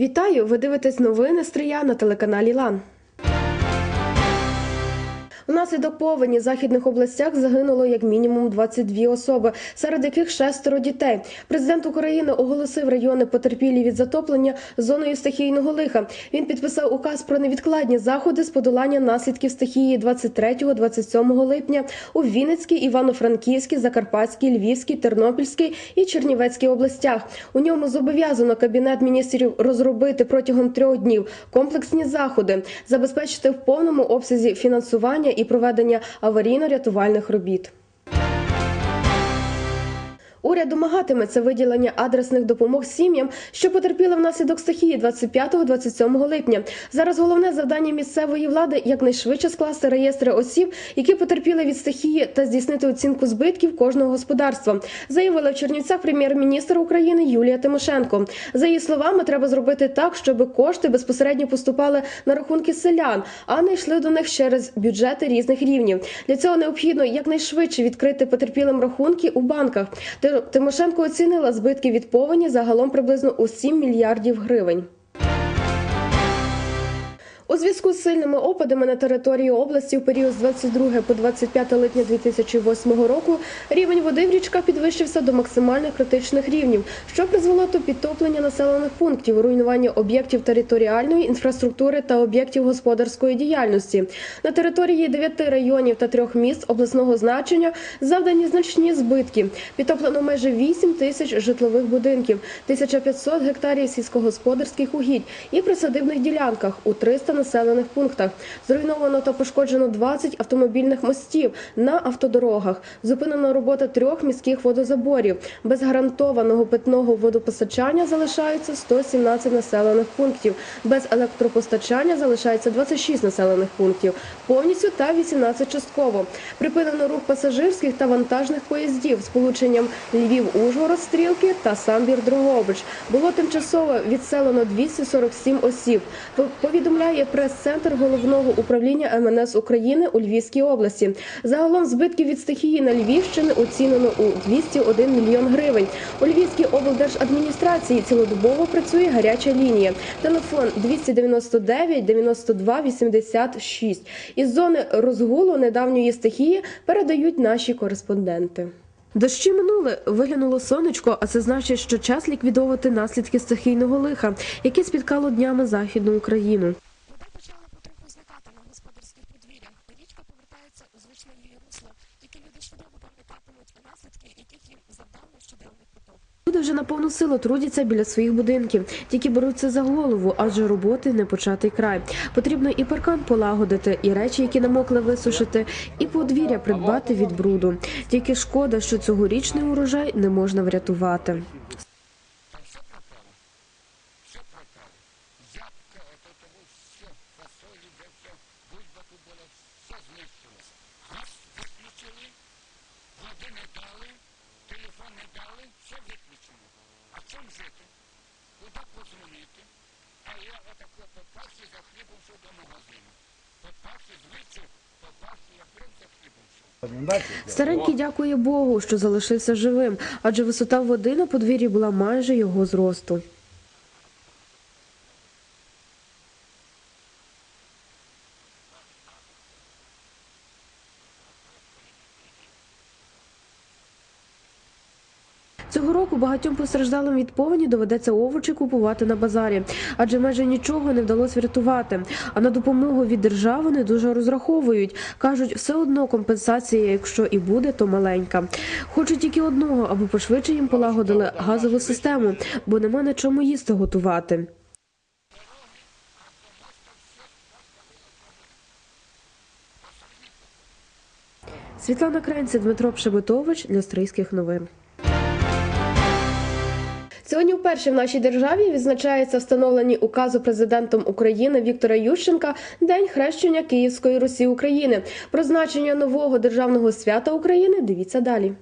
Вітаю! Ви дивитесь новини Стрия на телеканалі Лан. Внаслідок повені в західних областях загинуло як мінімум 22 особи, серед яких шестеро дітей. Президент України оголосив райони потерпілі від затоплення зоною стихійного лиха. Він підписав указ про невідкладні заходи з подолання наслідків стихії 23-27 липня у Вінницькій, Івано-Франківській, Закарпатській, Львівській, Тернопільській і Чернівецькій областях. У ньому зобов'язано кабінет міністрів розробити протягом трьох днів комплексні заходи, забезпечити в повному обсязі фінансування і проведення аварійно-рятувальних робіт. Уряд домагатиметься виділення адресних допомог сім'ям, що потерпіли внаслідок стихії 25-27 липня. Зараз головне завдання місцевої влади якнайшвидше скласти реєстри осіб, які потерпіли від стихії, та здійснити оцінку збитків кожного господарства. Заявила в Чернівцях прем'єр-міністр України Юлія Тимошенко. За її словами, треба зробити так, щоб кошти безпосередньо поступали на рахунки селян, а не йшли до них через бюджети різних рівнів. Для цього необхідно якнайшвидше відкрити потерпілим рахунки у банках. Тимошенко оцінила збитки від повені загалом приблизно у 7 мільярдів гривень. У зв'язку з сильними опадами на території області в період з 22 по 25 липня 2008 року рівень води в річках підвищився до максимальних критичних рівнів, що призвело до підтоплення населених пунктів, руйнування об'єктів територіальної інфраструктури та об'єктів господарської діяльності. На території дев'яти районів та трьох міст обласного значення завдані значні збитки. Підтоплено майже 8 тисяч житлових будинків, 1500 гектарів сільськогосподарських угідь і присадибних ділянках у 300 населених пунктах. Зруйновано та пошкоджено 20 автомобільних мостів на автодорогах. Зупинено робота трьох міських водозаборів. Без гарантованого питного водопостачання залишаються 117 населених пунктів. Без електропостачання залишається 26 населених пунктів. Повністю та 18 частково. Припинено рух пасажирських та вантажних поїздів з полученням Львів-Ужгород, Стрілки та Самбір-Дрогобич. Було тимчасово відселено 247 осіб. Повідомляє прес-центр головного управління МНС України у Львівській області. Загалом збитків від стихії на Львівщині оцінено у 201 мільйон гривень. У Львівській облдержадміністрації цілодобово працює гаряча лінія. Телефон 299 92 86. Із зони розгулу недавньої стихії передають наші кореспонденти. Дощі минули, виглянуло сонечко, а це значить, що час ліквідовувати наслідки стихійного лиха, яке спіткало днями західну Україну. Вже на повну силу трудяться біля своїх будинків, тільки беруться за голову, адже роботи не початий край. Потрібно і паркан полагодити, і речі, які намокли, висушити, і подвір'я придбати від бруду. Тільки шкода, що цьогорічний урожай не можна врятувати. Там все пропало. Все пропало. Ябка, это того все, фасолі, де все, бульба тут була, все знищилося. Газ виключили, води не дали, телефон не дали, все виключено. А чим жити? Куди позвонити? А я отако попався за хлібом йшов до магазину. Попався, звідси, попався, я прям за хлібом йшов. Старенький дякує Богу, що залишився живим, адже висота води на подвір'ї була майже його зросту. Цього року багатьом постраждалим від повені доведеться овочі купувати на базарі, адже майже нічого не вдалося врятувати. А на допомогу від держави не дуже розраховують. кажуть, все одно компенсація, якщо і буде, то маленька. Хочуть тільки одного, аби пошвидше їм полагодили газову систему, бо нема на чому їсти готувати. Світлана Кренці, Дмитро Пшебетович для Стрийських новин. Сьогодні вперше в нашій державі відзначається встановлені указу президентом України Віктора Ющенка День хрещення Київської Русі України. Про значення нового державного свята України дивіться далі.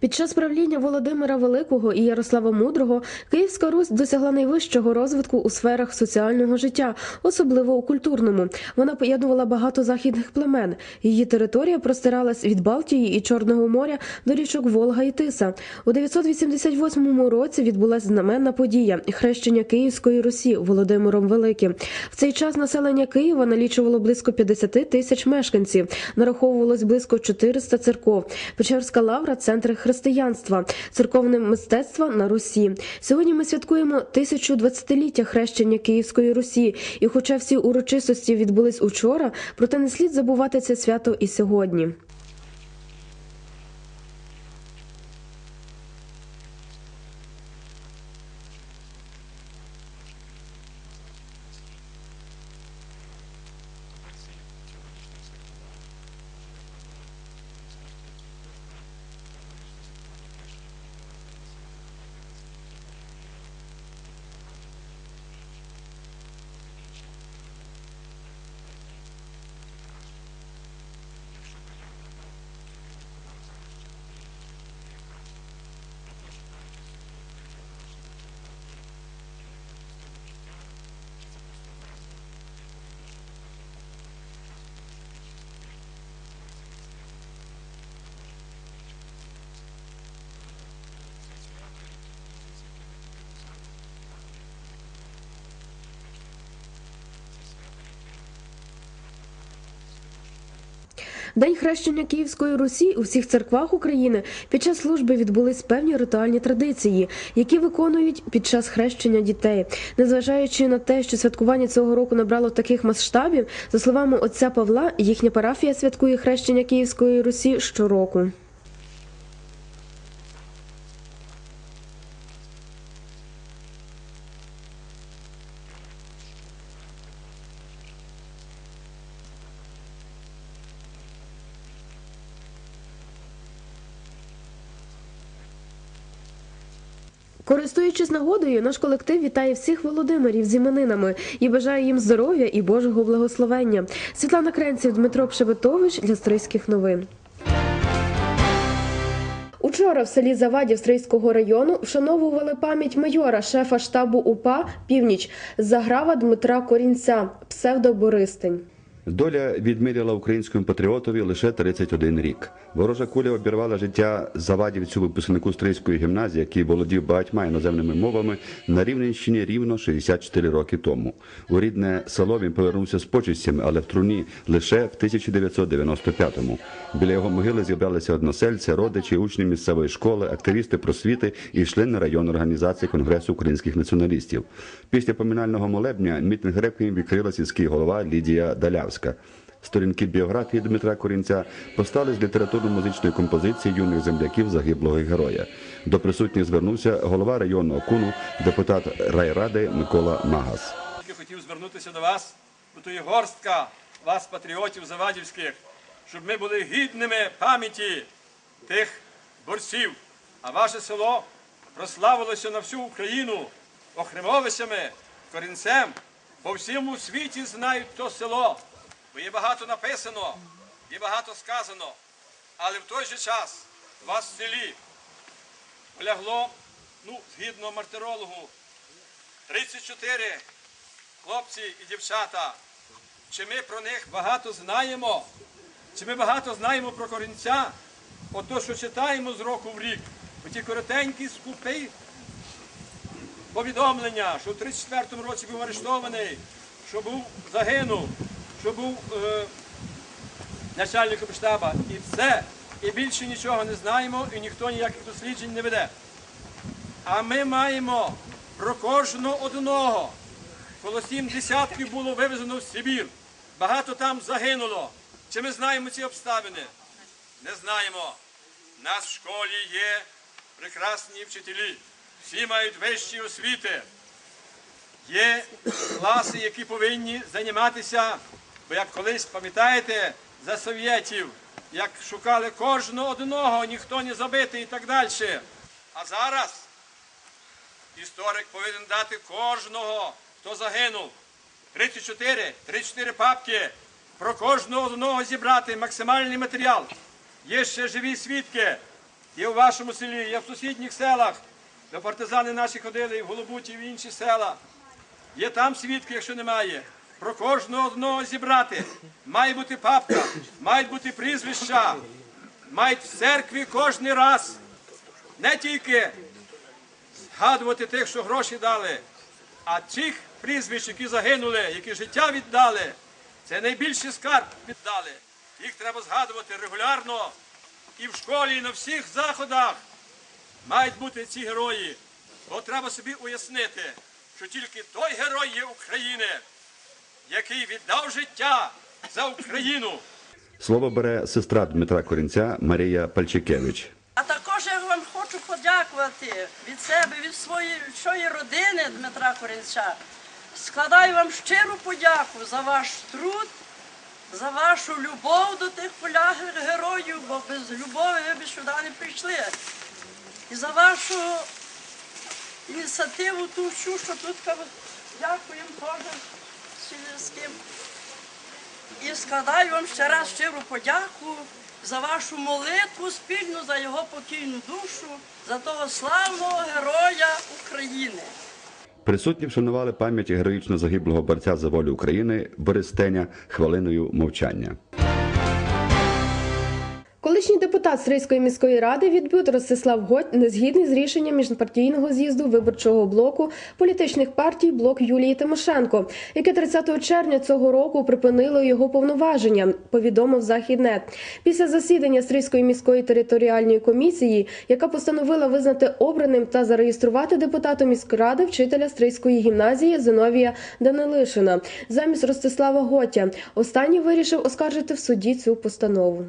Під час правління Володимира Великого і Ярослава Мудрого Київська Русь досягла найвищого розвитку у сферах соціального життя, особливо у культурному. Вона поєднувала багато західних племен. Її територія простиралась від Балтії і Чорного моря до річок Волга і Тиса. У 988 році відбулася знаменна подія хрещення Київської Русі Володимиром Великим. В цей час населення Києва налічувало близько 50 тисяч мешканців. Нараховувалось близько 400 церков. Печерська лавра центр християнства, церковне мистецтво на Русі. Сьогодні ми святкуємо 1020-ліття хрещення Київської Русі. І, хоча всі урочистості відбулись учора, проте не слід забувати це свято і сьогодні. День хрещення Київської Русі у всіх церквах України під час служби відбулись певні ритуальні традиції, які виконують під час хрещення дітей. Незважаючи на те, що святкування цього року набрало таких масштабів, за словами отця Павла, їхня парафія святкує хрещення Київської Русі щороку. Користуючись нагодою, наш колектив вітає всіх Володимирів з іменинами і бажає їм здоров'я і Божого благословення. Світлана Кренців, Дмитро Пшеветович для Стрийських новин. Учора в селі Завадів Стрийського району вшановували пам'ять майора, шефа штабу УПА Північ Заграва Дмитра Корінця, псевдо Бористень. Доля відміряла українському патріотові лише 31 рік. Ворожа куля обірвала життя завадівцю випускнику Стрийської гімназії, який володів багатьма іноземними мовами на Рівненщині рівно 64 роки тому. У рідне село він повернувся з почистями, але в труні лише в 1995-му. Біля його могили зібралися односельці, родичі, учні місцевої школи, активісти просвіти і члени районної організації Конгресу українських націоналістів. Після поминального молебня мітинг реквієм відкрила сільський голова Лідія Далявська. Сторінки біографії Дмитра Корінця постали з літературно-музичної композиції юних земляків загиблого героя. До присутніх звернувся голова районного куну, депутат райради Микола Магас. Тільки хотів звернутися до вас, бо то є горстка вас, патріотів завадівських, щоб ми були гідними пам'яті тих борців. А ваше село прославилося на всю Україну охремовищами, корінцем. По всьому світі знають то село, бо є багато написано, є багато сказано. Але в той же час вас в селі полягло, ну, згідно мартирологу, 34 хлопці і дівчата, чи ми про них багато знаємо? Чи ми багато знаємо про корінця? Ото, що читаємо з року в рік, оті коротенькі скупи повідомлення, що в 34-му році був арештований, що був загинув, що був е, начальником штаба. І все. І більше нічого не знаємо, і ніхто ніяких досліджень не веде. А ми маємо про кожного одного. Коло сім десятків було вивезено в Сибір. Багато там загинуло. Чи ми знаємо ці обставини? Не знаємо. У нас в школі є прекрасні вчителі. Всі мають вищі освіти. Є класи, які повинні займатися, бо як колись пам'ятаєте за совєтів, як шукали кожного одного, ніхто не забитий і так далі. А зараз історик повинен дати кожного, хто загинув. 34, 34 папки. Про кожного одного зібрати максимальний матеріал. Є ще живі свідки, є в вашому селі, є в сусідніх селах, де партизани наші ходили в Голобуті, і в інші села. Є там свідки, якщо немає. Про кожного одного зібрати. Має бути папка, мають бути прізвища, мають в церкві кожний раз. Не тільки згадувати тих, що гроші дали, а тих прізвищ, які загинули, які життя віддали, це найбільший скарб віддали. Їх треба згадувати регулярно і в школі, і на всіх заходах мають бути ці герої. Бо треба собі уяснити, що тільки той герой є України, який віддав життя за Україну. Слово бере сестра Дмитра Корінця Марія Пальчикевич. А також я вам хочу подякувати від себе, від своєї родини Дмитра Корінця. Складаю вам щиру подяку за ваш труд, за вашу любов до тих полягих героїв, бо без любові ви б сюди не прийшли. І за вашу ініціативу ту всю, що тут дякуємо теж сільським. І складаю вам ще раз щиру подяку за вашу молитву спільну за його покійну душу, за того славного героя України. Присутні вшанували пам'ять героїчно загиблого борця за волю України Берестеня хвилиною мовчання. Колишній депутат Стрийської міської ради відбют Ростислав Готь не згідний з рішенням міжпартійного з'їзду виборчого блоку політичних партій блок Юлії Тимошенко, яке 30 червня цього року припинило його повноваження. Повідомив Західнет. Після засідання Стрийської міської територіальної комісії, яка постановила визнати обраним та зареєструвати депутатом міськради вчителя Стрийської гімназії Зиновія Данилишина замість Ростислава Готя. Останній вирішив оскаржити в суді цю постанову.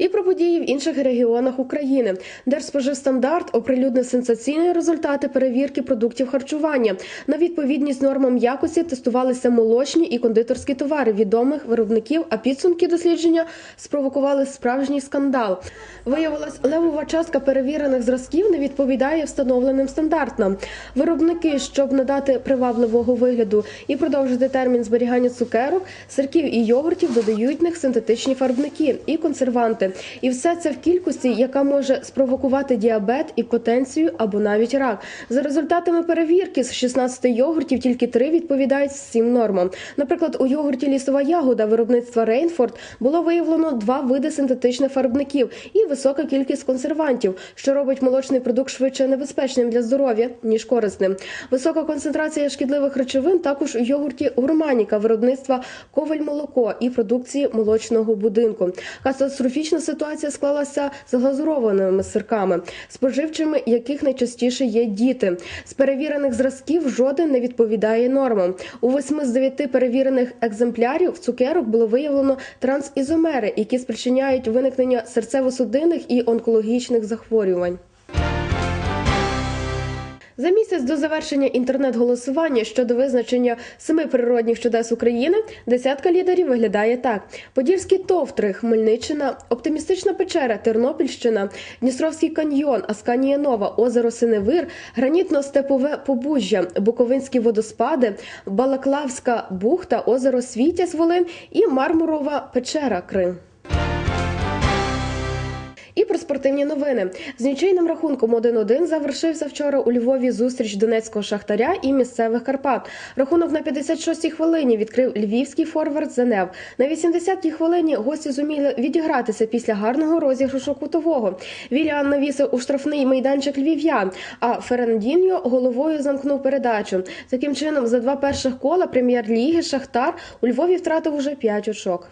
І про події в інших регіонах України. Держспоживстандарт оприлюднив сенсаційні результати перевірки продуктів харчування. На відповідність нормам якості тестувалися молочні і кондитерські товари відомих виробників, а підсумки дослідження спровокували справжній скандал. Виявилось, левова частка перевірених зразків не відповідає встановленим стандартам. Виробники, щоб надати привабливого вигляду і продовжити термін зберігання цукерок, сирків і йогуртів, додають них синтетичні фарбники і консерванти. І все це в кількості, яка може спровокувати діабет, іпотенцію або навіть рак. За результатами перевірки з 16 йогуртів тільки 3 відповідають всім нормам. Наприклад, у йогурті лісова ягода виробництва Рейнфорд було виявлено два види синтетичних фарбників і висока кількість консервантів, що робить молочний продукт швидше небезпечним для здоров'я ніж корисним. Висока концентрація шкідливих речовин також у йогурті гурманіка виробництва коваль молоко і продукції молочного будинку. Катастрофічна ситуація склалася з глазурованими сирками, споживчими яких найчастіше є діти. З перевірених зразків жоден не відповідає нормам. У восьми з дев'яти перевірених екземплярів цукерок було виявлено трансізомери, які спричиняють виникнення серцево-судинних і онкологічних захворювань. За місяць до завершення інтернет-голосування щодо визначення семи природних чудес України десятка лідерів виглядає так: Подільський товтри, Хмельниччина, Оптимістична печера, Тернопільщина, Дністровський каньйон, Асканія Нова, озеро Синевир, Гранітно-степове Побужжя, Буковинські водоспади, Балаклавська бухта, озеро Світязь Волин і Мармурова печера Крим. І про спортивні новини з нічийним рахунком 1-1 завершився вчора у Львові зустріч донецького шахтаря і місцевих Карпат. Рахунок на 56-й хвилині відкрив львівський форвард Зенев. На 80-й хвилині гості зуміли відігратися після гарного розіграшу кутового. Віліан навісив у штрафний майданчик львів'ян, а Фернандіньо головою замкнув передачу. Таким чином, за два перших кола прем'єр-ліги Шахтар у Львові втратив уже 5 очок.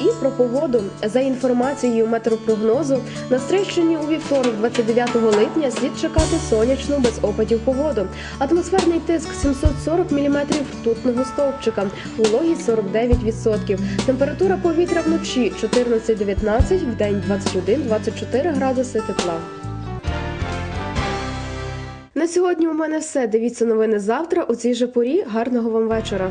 І про погоду за інформацією метеопрогнозу на Стрийщині у вівторок, 29 липня, слід чекати сонячну без опадів погоду. Атмосферний тиск 740 мм ртутного стовпчика, вологість 49%. Температура повітря вночі 14-19, в день 21-24 градуси тепла. На сьогодні у мене все. Дивіться новини завтра у цій же порі. Гарного вам вечора.